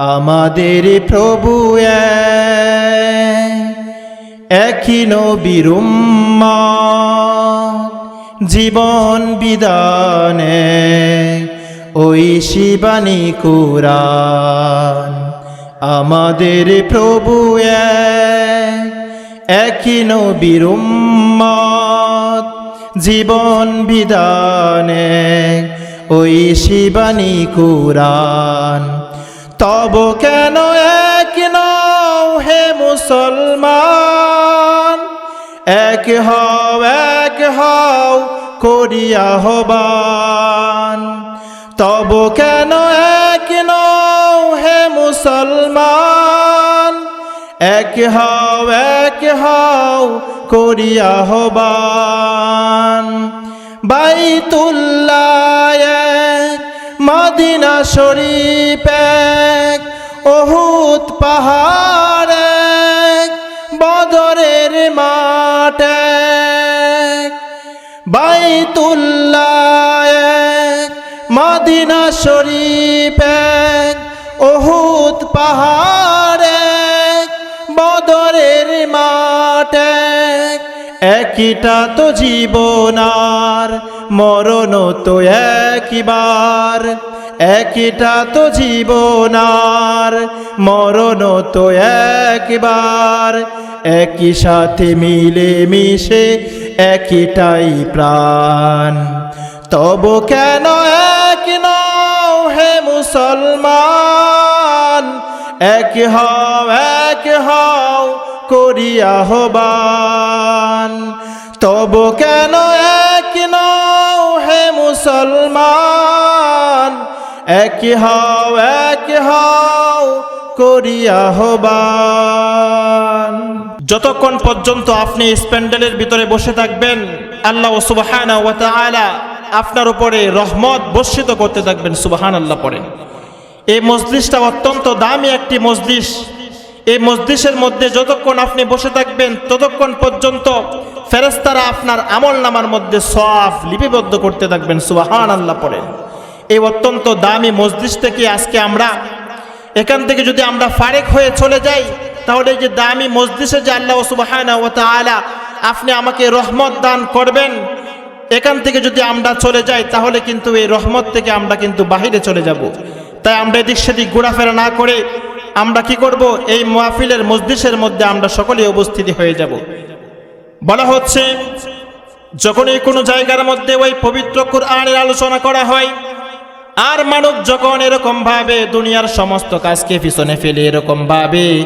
আমাদের প্রভু এক, একই নবীর জীবন বিধানে ওই শিবানী কুরান আমাদের প্রভু এক, একই নবীর জীবন বিধানে ওই শিবানী কুরান তব কেন এক নও হে মুসলমান? এক হও এক হও করিয়া হবান। তব কেন এক নও হে মুসলমান? এক হও এক হও করিয়া হবান। বাইতুল্লাহ এক, মদিনা শরীফ পাহাড় এক বদরের মাঠ এক মদিনা এক ওহুদ পাহাড় এক বদরের মাঠ। এক একইটা তো জীবনার মরণ তো একবার একইটা তো জীবনার মরণ তো একবার, একই সাথে মিলে মিশে একইটাই প্রাণ। তব কেন এক নও হে মুসলমান? এক হও এক হও করিয়া হবান তব কেন মুসলমান, এক হও এক হও করিয়া হবান। যতক্ষণ পর্যন্ত আপনি স্প্যান্ডেলের ভিতরে বসে থাকবেন, আল্লাহ সুবাহান আপনার উপরে রহমত বর্ষিত করতে থাকবেন সুবাহান আল্লাহ পরে। এই মসজিদটা অত্যন্ত দামি একটি মসজিদ এই মসজিদের মধ্যে যতক্ষণ আপনি বসে থাকবেন, ততক্ষণ পর্যন্ত ফেরেস্তারা আপনার আমল নামার মধ্যে সব লিপিবদ্ধ করতে থাকবেন সুবাহান আল্লাহ পড়েন এই অত্যন্ত দামি মসজিদ থেকে আজকে আমরা, এখান থেকে যদি আমরা ফারেক হয়ে চলে যাই, তাহলে যে দামি মসজিদে যে আল্লাহ সুবাহানা ও তাআলা আপনি আমাকে রহমত দান করবেন, এখান থেকে যদি আমরা চলে যাই, তাহলে কিন্তু এই রহমত থেকে আমরা কিন্তু বাহিরে চলে যাব। তাই আমরা এদিক সেদিক ঘোরাফেরা না করে আমরা কি করব? এই মোয়াফিলের মসজিদের মধ্যে আমরা সকলে উপস্থিতি হয়ে যাব। বলা হচ্ছে, যখনই কোনো জায়গার মধ্যে ওই পবিত্র কোরআনের আলোচনা করা হয়, আর মানুষ যখন এরকমভাবে দুনিয়ার সমস্ত কাজকে পিছনে ফেলে এরকম ভাবে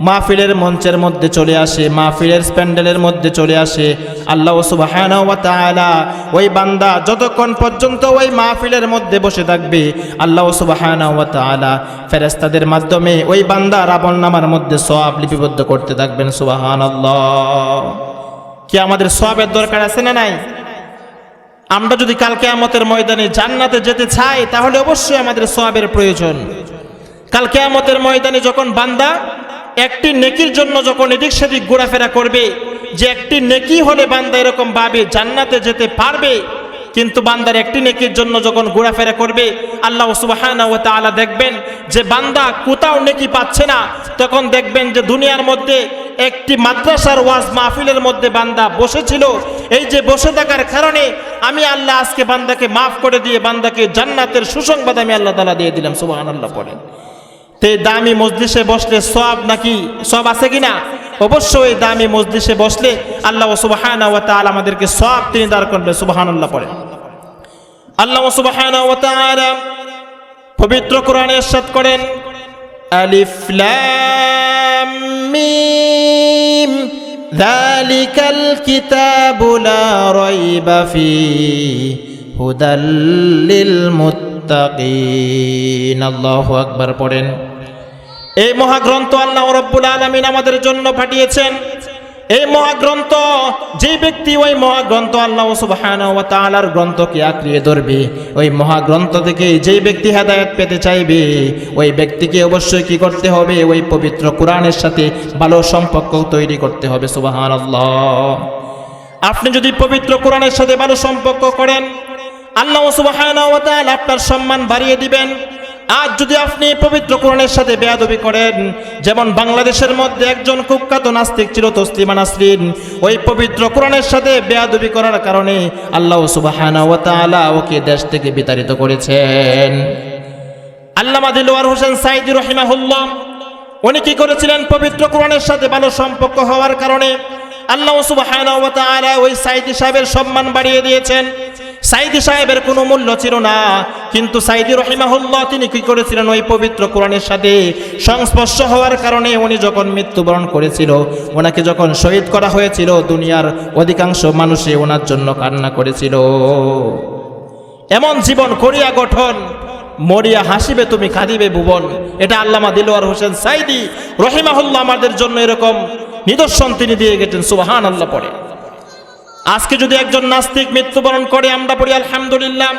মাহফিলের মঞ্চের মধ্যে চলে আসে, মাহফিলের স্প্যান্ডেলের মধ্যে চলে আসে। আল্লাহ তাআলা ওই বান্দা যতক্ষণ পর্যন্ত ওই মাহফিলের মধ্যে বসে থাকবে, আল্লাহ তাআলা ফেরেশতাদের মাধ্যমে ওই বান্দা রাবণ নামার মধ্যে সব লিপিবদ্ধ করতে থাকবেন, সুবহানাল্লাহ। কি আমাদের সওয়াবের দরকার আছে না নাই? আমরা যদি কাল কেয়ামতের ময়দানে জান্নাতে যেতে চাই, তাহলে অবশ্যই আমাদের সওয়াবের প্রয়োজন। কাল কেয়ামতের ময়দানে যখন বান্দা একটি নেকির জন্য যখন এদিক সেদিক ঘোরাফেরা করবে, যে একটি নেকি হলে বান্দা এরকম ভাবে জান্নাতে যেতে পারবে, কিন্তু বান্দার একটি নেকির জন্য যখন ঘোরাফেরা করবে, আল্লাহ তাআলা দেখবেন যে বান্দা কোথাও নেকি পাচ্ছে না। তখন দেখবেন যে দুনিয়ার মধ্যে একটি মাদ্রাসার ওয়াজ মাহফিলের মধ্যে বান্দা বসেছিল। এই যে বসে থাকার কারণে আমি আল্লাহ আজকে বান্দাকে মাফ করে দিয়ে বান্দাকে জান্নাতের সুসংবাদ আমি আল্লাহ তালা দিয়ে দিলাম সুবাহান আল্লাহ পড়েন। তে দামি মসজিষে বসলে সব নাকি সব আছে কিনা? অবশ্যই দামি মসজিষে বসলে আল্লাহ সুবাহান আমাদেরকে সব তিনি দাঁড় সুবাহান আল্লাহ পড়েন আল্লাহ সুবাহান পবিত্র কোরআনে ইরশাদ করেন, আলিফ লাম মিম, যালিকাল কিতাবু লা রাইবা ফীহি হুদাল লিল আল্লাহু আকবার পড়েন। এই মহাগ্রন্থ আল্লাহ রব্বুল আলামিন আমাদের জন্য পাঠিয়েছেন। এই মহাগ্রন্থ যে ব্যক্তি ওই মহাগ্রন্থ আল্লাহ সুবহানাহু ওয়া তাআলার গ্রন্থকে আঁকড়িয়ে ধরবে, ওই মহাগ্রন্থ থেকে যেই ব্যক্তি হেদায়েত পেতে চাইবে, ওই ব্যক্তিকে অবশ্যই কি করতে হবে? ওই পবিত্র কোরআনের সাথে ভালো সম্পর্ক তৈরি করতে হবে, সুবহানাল্লাহ। আপনি যদি পবিত্র কোরআনের সাথে ভালো সম্পর্ক করেন আল্লাহ সুবহানাহু ওয়া আপনার সম্মান বাড়িয়ে দিবেন। আজ যদি আপনি পবিত্র কোরআনের সাথে বেয়াদবি করেন, যেমন বাংলাদেশের মধ্যে একজন কুখ্যাত নাস্তিক ছিল তসলিমা নাসরিন, ওই পবিত্র কোরআনের সাথে বেয়াদবি করার কারণে আল্লাহ তাআলা ওকে দেশ থেকে বিতাড়িত করেছেন। আল্লামা দিলওয়ার হোসেন সাইদি রহিমাহুল্লাহ, উনি কি করেছিলেন? পবিত্র কোরআনের সাথে ভালো সম্পর্ক হওয়ার কারণে আল্লাহ তাআলা ওই সাইদি সাহেবের সম্মান বাড়িয়ে দিয়েছেন। সাইদি সাহেবের কোনো মূল্য ছিল না। কিন্তু সাইদি রহিমাহুল্লাহ তিনি কি করেছিলেন ওই পবিত্র কোরআনের সাথে? সংস্পর্শ হওয়ার কারণে উনি যখন মৃত্যুবরণ করেছিল, ওনাকে যখন শহীদ করা হয়েছিল, দুনিয়ার অধিকাংশ মানুষে ওনার জন্য কান্না করেছিল। এমন জীবন করিয়া গঠন, মরিয়া হাসিবে তুমি, কাঁদিবে ভুবন। এটা আল্লামা দিলোয়ার হোসেন সাইদি রহিমাহুল্লাহ আমাদের জন্য এরকম নিদর্শন তিনি দিয়ে গেছেন সুবাহান আল্লাহ পরে আজকে যদি একজন নাস্তিক মৃত্যুবরণ করে, আমরা পড়ি আলহামদুলিল্লাহ।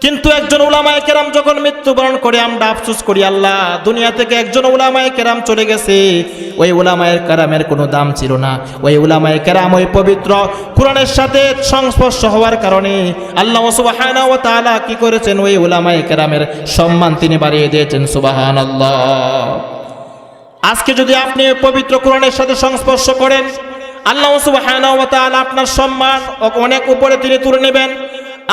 কিন্তু একজন উলামায়ে কেরাম যখন মৃত্যুবরণ করে, আমরা আফসোস করি, আল্লাহ, দুনিয়া থেকে একজন উলামায়ে কেরাম চলে গেছে। ওই উলামায়ে কেরামের কোনো দাম ছিল না। ওই উলামায়ে কেরাম ওই পবিত্র কোরআনের সাথে সংস্পর্শ হওয়ার কারণে আল্লাহ সুবহানাহু ওয়া তাআলা কি করেছেন? ওই উলামায়ে কেরামের সম্মান তিনি বাড়িয়ে দিয়েছেন, সুবহানাল্লাহ। আজকে যদি আপনি পবিত্র কোরআনের সাথে সংস্পর্শ করেন আল্লাহ সুবহানাহু ওয়া আপনার সম্মান অনেক উপরে তিনি তুলে নেবেন।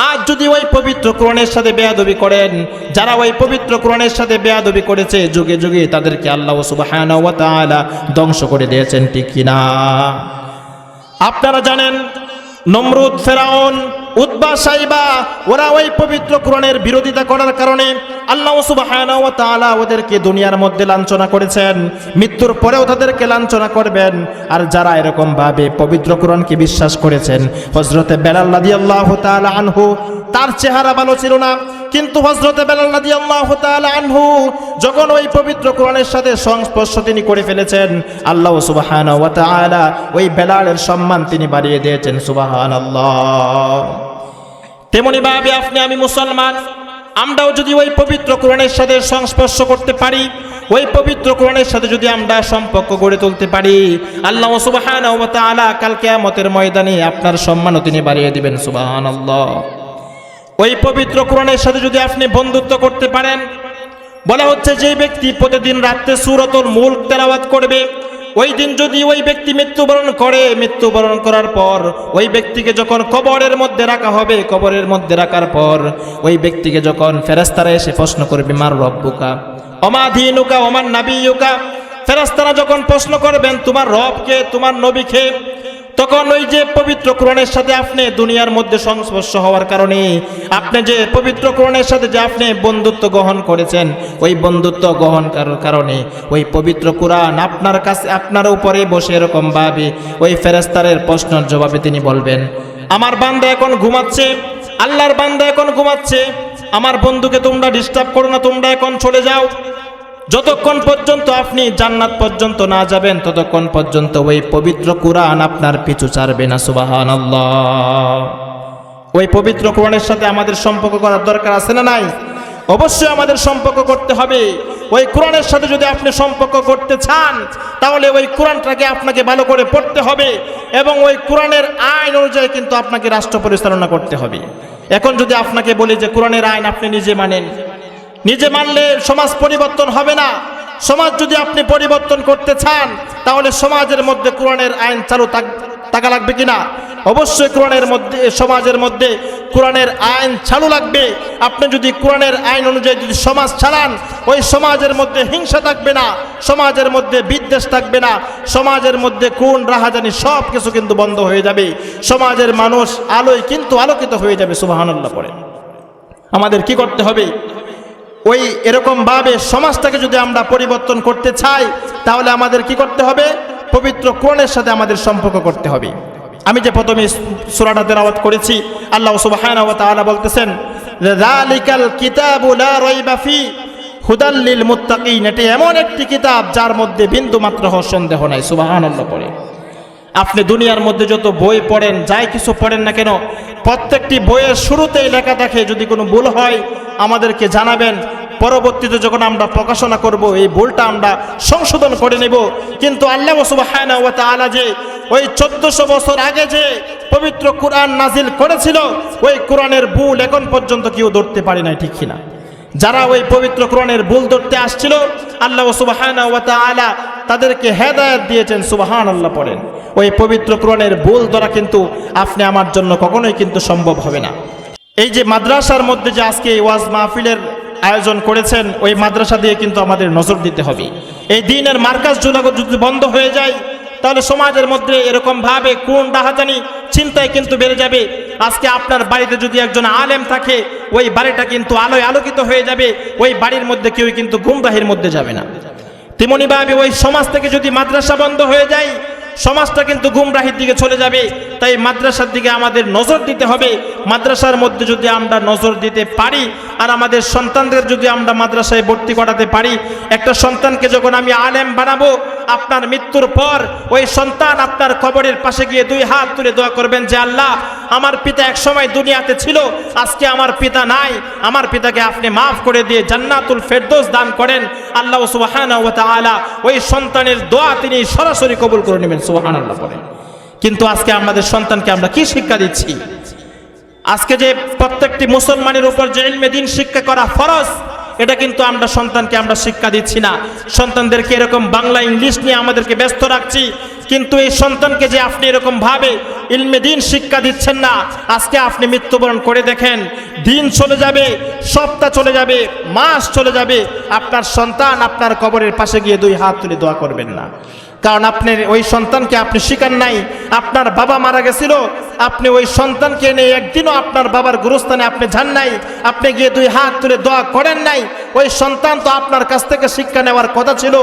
আজ যদি ওই পবিত্র কোরআনের সাথে বেয়াদবি করেন, যারা ওই পবিত্র কোরআনের সাথে বেয়াদবি করেছে, যুগে যুগে তাদেরকে আল্লাহ সুবহানাহু ওয়া ধ্বংস করে দিয়েছেন, ঠিক কিনা? আপনারা জানেন, নমরুদ, ফেরাউন উদ্বা সাইবা, ওরা ওই পবিত্র কোরআনের বিরোধিতা করার কারণে আল্লাহ তাআলা ওদেরকে দুনিয়ার মধ্যে লাঞ্ছনা করেছেন, মৃত্যুর পরেও তাদেরকে লাঞ্ছনা করবেন। আর যারা এরকম ভাবে পবিত্র কোরআনকে বিশ্বাস করেছেন, হযরতে বেলাল রাদিয়াল্লাহু তাআলা আনহু, তার চেহারা ভালো ছিল না। কিন্তু হযরতে বেলাল রাদিয়াল্লাহু তাআলা আনহু, যখন ওই পবিত্র কোরআনের সাথে সংস্পর্শ তিনি করে ফেলেছেন, আল্লাহ তাআলা ওই বেলালের সম্মান তিনি বাড়িয়ে দিয়েছেন, সুবহানাল্লাহ। তেমনি ভাবে আপনি, আমি মুসলমান আমরাও যদি ওই পবিত্র কোরআনের সাথে সংস্পর্শ করতে পারি, ওই পবিত্র কোরআনের সাথে যদি আমরা সম্পর্ক গড়ে তুলতে পারি, আল্লাহ সুবহানাহু ওয়া তাআলা কাল ময়দানে আপনার সম্মানও তিনি বাড়িয়ে দিবেন, সুবহানাল্লাহ। ওই পবিত্র কোরআনের সাথে যদি আপনি বন্ধুত্ব করতে পারেন, বলা হচ্ছে যে ব্যক্তি প্রতিদিন রাত্রে সুরতর মূল তেলাওয়াত করবে ওই দিন যদি ওই ব্যক্তি মৃত্যুবরণ করে, মৃত্যুবরণ করার পর, ওই ব্যক্তিকে যখন কবরের মধ্যে রাখা হবে, কবরের মধ্যে রাখার পর, ওই ব্যক্তিকে যখন ফেরাস্তারা এসে প্রশ্ন করবে, মার রব্বুকা? অমাধীনুকা অমান নাবিউকা ফেরাস্তারা যখন প্রশ্ন করবেন, তোমার রবকে, তোমার নবীকে তখন ওই যে পবিত্র কোরআনের সাথে আপনি দুনিয়ার মধ্যে সংস্পর্শ হওয়ার কারণে, আপনি যে পবিত্র কোরআনের সাথে যে আপনি বন্ধুত্ব গ্রহণ করেছেন, ওই বন্ধুত্ব গ্রহণ করার কারণে ওই পবিত্র কোরআন আপনার কাছে, আপনার উপরে বসে এরকম ভাবে ওই ফেরেস্তারের প্রশ্নের জবাবে তিনি বলবেন, আমার বান্দা এখন ঘুমাচ্ছে, আল্লাহর বান্দা এখন ঘুমাচ্ছে, আমার বন্ধুকে তোমরা ডিস্টার্ব করো না, তোমরা এখন চলে যাও। যতক্ষণ পর্যন্ত আপনি জান্নাত পর্যন্ত না যাবেন, ততক্ষণ পর্যন্ত ওই পবিত্র কোরআন আপনার পিছু ছাড়বে না সুবাহান ওই পবিত্র কোরআনের সাথে আমাদের সম্পর্ক করার দরকার আছে না নাই? অবশ্যই আমাদের সম্পর্ক করতে হবে। ওই কোরআনের সাথে যদি আপনি সম্পর্ক করতে চান, তাহলে ওই কোরআনটাকে আপনাকে ভালো করে পড়তে হবে এবং ওই কোরআনের আইন অনুযায়ী কিন্তু আপনাকে রাষ্ট্র পরিচালনা করতে হবে। এখন যদি আপনাকে বলি যে কোরআনের আইন আপনি নিজে মানেন নিজে মানলে সমাজ পরিবর্তন হবে না। সমাজ যদি আপনি পরিবর্তন করতে চান, তাহলে সমাজের মধ্যে কোরআনের আইন চালু থাক- লাগবে কিনা? অবশ্যই কোরআনের মধ্যে, সমাজের মধ্যে কোরআনের আইন চালু লাগবে। আপনি যদি কোরআনের আইন অনুযায়ী যদি সমাজ চালান, ওই সমাজের মধ্যে হিংসা থাকবে না, সমাজের মধ্যে বিদ্বেষ থাকবে না, সমাজের মধ্যে কোন রাহাজানি সব কিছু কিন্তু বন্ধ হয়ে যাবে। সমাজের মানুষ আলোয় কিন্তু আলোকিত হয়ে যাবে সুবাহান্লাহ পরে আমাদের কি করতে হবে? ওই এরকম ভাবে সমাজটাকে যদি আমরা পরিবর্তন করতে চাই, তাহলে আমাদের কি করতে হবে? পবিত্র কোরআনের সাথে আমাদের সম্পর্ক করতে হবে। আমি যে প্রথমে সূরাটা তেলাওয়াত করেছি, আল্লাহ তাআলা বলতেছেন হুদাল্লিল মুত্তাকিন। এটি এমন একটি কিতাব যার মধ্যে বিন্দু মাত্র সন্দেহ নাই, সুবহানাল্লাহ পড়ে। আপনি দুনিয়ার মধ্যে যত বই পড়েন, যাই কিছু পড়েন না কেন, প্রত্যেকটি বইয়ের শুরুতেই লেখা থাকে যদি কোনো ভুল হয়, আমাদেরকে জানাবেন। পরবর্তীতে যখন আমরা প্রকাশনা করব, এই ভুলটা আমরা সংশোধন করে নেব। কিন্তু আল্লাহ সুবহানাহু ওয়া তাআলা যে ওই চোদ্দশো বছর আগে যে পবিত্র কোরআন নাজিল করেছিল, ওই কোরআনের ভুল এখন পর্যন্ত কেউ ধরতে পারে নাই, ঠিক কিনা? যারা ওই পবিত্র কোরআনের ভুল ধরতে আসছিল, আল্লাহ সুবাহানা তাদেরকে হেদায়েত দিয়েছেন সুবাহান আল্লাহ পড়েন। ওই পবিত্র কোরআনের ভুল ধরা কিন্তু আপনি আমার জন্য কখনোই কিন্তু সম্ভব হবে না। এই যে মাদ্রাসার মধ্যে যে আজকে ওয়াজ মাহফিলের আয়োজন করেছেন, ওই মাদ্রাসা দিয়ে কিন্তু আমাদের নজর দিতে হবে। এই দিনের মার্কাজ জুনাগর যদি বন্ধ হয়ে যায়, তাহলে সমাজের মধ্যে এরকম ভাবে কোন ডাহাজানি চিন্তায় কিন্তু বেড়ে যাবে। আজকে আপনার বাড়িতে যদি একজন আলেম থাকে, ওই বাড়িটা কিন্তু আলোয় আলোকিত হয়ে যাবে, ওই বাড়ির মধ্যে কেউ কিন্তু গুমরাহির মধ্যে যাবে না। তেমনিভাবে ওই সমাজ থেকে যদি মাদ্রাসা বন্ধ হয়ে যায়, সমাজটা কিন্তু গুমরাহির দিকে চলে যাবে। তাই মাদ্রাসার দিকে আমাদের নজর দিতে হবে। মাদ্রাসার মধ্যে যদি আমরা নজর দিতে পারি, আর আমাদের সন্তানদের যদি আমরা মাদ্রাসায় ভর্তি করাতে পারি, একটা সন্তানকে যখন আমি আলেম বানাবো, আপনার মৃত্যুর পর ওই সন্তান আপনার কবরের পাশে গিয়ে দুই হাত তুলে দোয়া করবেন যে, আল্লাহ আমার পিতা এক সময় দুনিয়াতে ছিল, আজকে আমার পিতা নাই। আমার পিতাকে আপনি মাফ করে দিয়ে জান্নাতুল ফেরদৌস দান করেন। আল্লাহ তাআলা ওই সন্তানের দোয়া তিনি সরাসরি কবুল করে নেবেন, সুবহানাল্লাহ বলেন। কিন্তু আজকে আমাদের সন্তানকে আমরা কি শিক্ষা দিচ্ছি? আজকে যে প্রত্যেকটি মুসলমানের উপর যে ইলমে দিন শিক্ষা করা ফরজ, এটা কিন্তু আমরা সন্তানকে আমরা শিক্ষা দিচ্ছি না। সন্তানদেরকে এরকম বাংলা, ইংলিশ নিয়ে আমাদেরকে ব্যস্ত রাখছি। কিন্তু এই সন্তানকে যে আপনি এরকম ভাবে ইলমে দিন শিক্ষা দিচ্ছেন না, আজকে আপনি মৃত্যুবরণ করে দেখেন, দিন চলে যাবে, সপ্তাহ চলে যাবে, মাস চলে যাবে, আপনার সন্তান আপনার কবরের পাশে গিয়ে দুই হাত তুলে দোয়া করবেন না। কারণ আপনার ওই সন্তানকে আপনি শিকার নাই। আপনার বাবা মারা গেছিল, আপনি ওই সন্তানকে এনে একদিনও আপনার বাবার গুরুস্থানে আপনি যান নাই। আপনি গিয়ে দুই হাত তুলে দোয়া করেন নাই। ওই সন্তান তো আপনার কাছ থেকে শিক্ষা নেওয়ার কথা ছিল।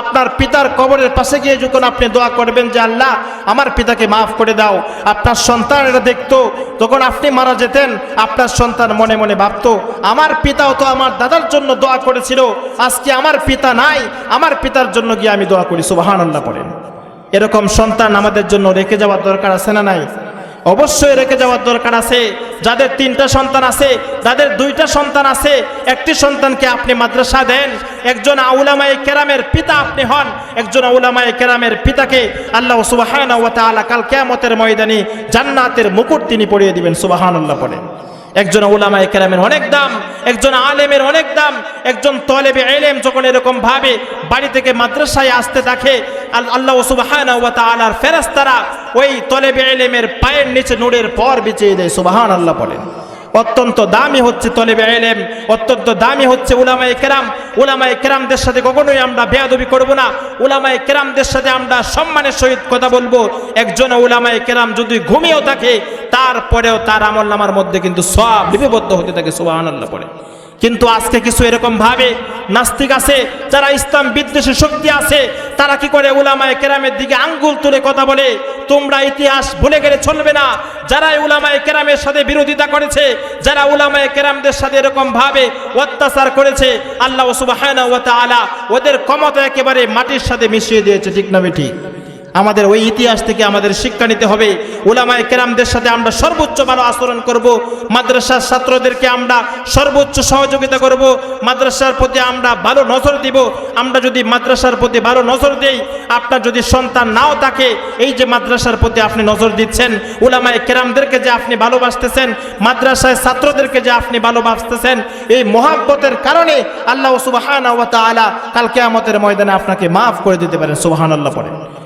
আপনার পিতার কবরের পাশে গিয়ে যখন আপনি দোয়া করবেন যে, আল্লাহ, আমার পিতাকে মাফ করে দাও। আপনার সন্তান এটা দেখতো, তখন আপনি মারা যেতেন, আপনার সন্তান মনে মনে ভাবতো, আমার পিতাও তো আমার দাদার জন্য দোয়া করেছিল, আজকে আমার পিতা নাই, আমার পিতার জন্য গিয়ে আমি দোয়া করি। সুবাহান আল্লাহ পড়েন এরকম সন্তান আমাদের জন্য রেখে যাওয়ার দরকার আছে না নাই? অবশ্যই রেখে যাওয়ার দরকার আছে। যাদের তিনটা সন্তান আছে যাদের দুইটা সন্তান আছে। একটি সন্তানকে আপনি মাদ্রাসা দেন, একজন আউলামায়ে কেরামের পিতা আপনি হন, একজন আউলামায়ে কেরামের পিতাকে আল্লাহ সুবাহান কাল কিয়ামতের ময়দানে জান্নাতের মুকুট তিনি পরিয়ে দিবেন, সুবহানাল্লাহ পড়েন একজন ওলামায়ে কেরামের অনেক দাম, একজন আলেমের অনেক দাম, একজন তলেবে এলেম যখন এরকম ভাবে বাড়ি থেকে মাদ্রাসায় আসতে আল- আল্লাহ সুবাহান ওয়া তাআলার ফেরেশতারা ওই তলেবে এলেমের পায়ের নিচে নুরের পর বিছিয়ে দেয় সুবাহান আল্লাহ বলেন। অত্যন্ত দামি হচ্ছে তলেবে এলেম অত্যন্ত দামি হচ্ছে উলামায়ে কেরাম। উলামায়ে কেরামদের সাথে কখনোই আমরা বেয়াদবি করব না। উলামায়ে কেরামদের সাথে আমরা সম্মানের সহিত কথা বলব। একজন উলামায়ে কেরাম যদি ঘুমিয়েও থাকে, তারপরেও তার আমল নামার মধ্যে কিন্তু সব লিপিবদ্ধ হতে থাকে, সুবহানাল্লাহ পড়ে কিন্তু আজকে কিছু এরকম ভাবে নাস্তিক আছে, যারা ইসলাম বিদ্বেষী শক্তি আছে, তারা কি করে উলামায় কেরামের দিকে আঙ্গুল তুলে কথা বলে, তোমরা ইতিহাস ভুলে গেলে চলবে না। যারা উলামায় কেরামের সাথে বিরোধিতা করেছে, যারা উলামায় কেরামদের সাথে এরকম ভাবে অত্যাচার করেছে, আল্লাহ তাআলা ওদের ক্ষমতা একেবারে মাটির সাথে মিশিয়ে দিয়েছে, ঠিক না বেঠিক? আমাদের ওই ইতিহাস থেকে আমাদের শিক্ষা নিতে হবে। ওলামায় কেরামদের সাথে আমরা সর্বোচ্চ ভালো আচরণ করব। মাদ্রাসার ছাত্রদেরকে আমরা সর্বোচ্চ সহযোগিতা করব। মাদ্রাসার প্রতি আমরা ভালো নজর দিব। আমরা যদি মাদ্রাসার প্রতি ভালো নজর দেই, আপনার যদি সন্তান নাও থাকে, এই যে মাদ্রাসার প্রতি আপনি নজর দিচ্ছেন ওলামায় কেরামদেরকে যে আপনি ভালোবাসতেছেন মাদ্রাসায় ছাত্রদেরকে যে আপনি ভালোবাসতেছেন, এই মহাব্বতের কারণে আল্লাহ সুবাহান কাল কেয়ামতের ময়দানে আপনাকে মাফ করে দিতে পারেন। সুবাহান আল্লাহ পড়েন।